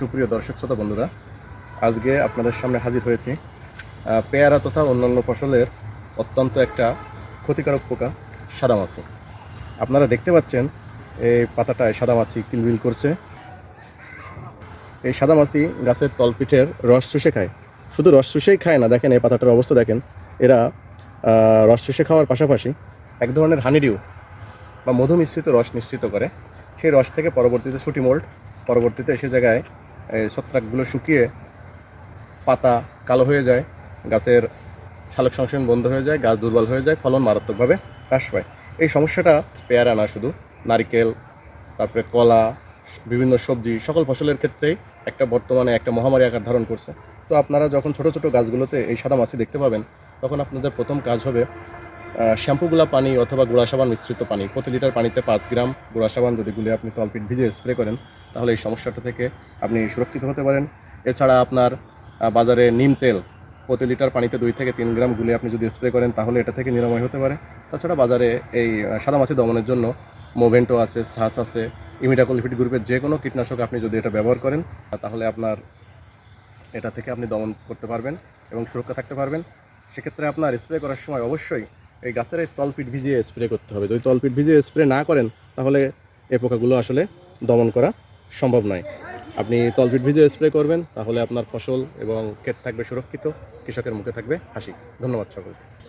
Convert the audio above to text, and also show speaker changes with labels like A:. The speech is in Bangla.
A: সুপ্রিয় দর্শক শ্রোতা বন্ধুরা, আজকে আপনাদের সামনে হাজির হয়েছি পেয়ারা তথা অন্যান্য ফসলের অত্যন্ত একটা ক্ষতিকারক পোকা, সাদামাছি। আপনারা দেখতে পাচ্ছেন, এই পাতাটায় সাদামাছি কিলবিল করছে। এই সাদামাছি গাছের তলপিঠের রস চুষে খায়। শুধু রস চুষেই খায় না, দেখেন এই পাতাটার অবস্থা দেখেন। এরা রস চুষে খাওয়ার পাশাপাশি এক ধরনের হানিডিউ বা মধু মিশ্রিত রস নিশ্চিত করে। সেই রস থেকে পরবর্তীতে সুটি মোল্ড, পরবর্তীতে সে জায়গায় ছত্রাকগুলো শুকিয়ে পাতা কালো হয়ে যায়, গাছের শালক সংশোধন বন্ধ হয়ে যায়, গাছ দুর্বল হয়ে যায়, ফলন মারাত্মকভাবে হ্রাস পায়। এই সমস্যাটা পেয়ারা না শুধু, নারিকেল, তারপরে কলা, বিভিন্ন সবজি, সকল ফসলের ক্ষেত্রেই একটা বর্তমানে একটা মহামারী আকার ধারণ করছে। তো আপনারা যখন ছোট ছোট গাছগুলোতে এই সাদা মাছি দেখতে পাবেন, তখন আপনাদের প্রথম কাজ হবে শ্যাম্পুগুলা পানি অথবা গুঁড়া সাবান মিশ্রিত পানি। প্রতি লিটার পানিতে পাঁচ গ্রাম গুঁড়া সাবান যদি গুলে আপনি তলপিট ভিজে স্প্রে করেন তাহলে এই সমস্যাটা থেকে আপনি সুরক্ষিত হতে পারেন। এছাড়া আপনার বাজারে নিম তেল প্রতি লিটার পানিতে দুই থেকে তিন গ্রাম গুলে আপনি যদি স্প্রে করেন, তাহলে এটা থেকে নিরাময় হতে পারে। তাছাড়া বাজারে এই সাদা মাছি দমনের জন্য মোভেন্টো আছে সাস আছে ইমিডাকল লিপিড গ্রুপের যে কোনো কীটনাশক আপনি যদি এটা ব্যবহার করেন, তাহলে আপনার এটা থেকে আপনি দমন করতে পারবেন এবং সুরক্ষা থাকতে পারবেন। সেক্ষেত্রে আপনার স্প্রে করার সময় অবশ্যই এই গাছের এই তলপিট ভিজিয়ে স্প্রে করতে হবে। যদি তলপিট ভিজিয়ে স্প্রে না করেন, তাহলে এ পোকাগুলো আসলে দমন করা সম্ভব নয়। আপনি তলপিট ভিজে স্প্রে করবেন, তাহলে আপনার ফসল এবং ক্ষেত থাকবে সুরক্ষিত, কৃষকের মুখে থাকবে হাসি। ধন্যবাদ সকলকে।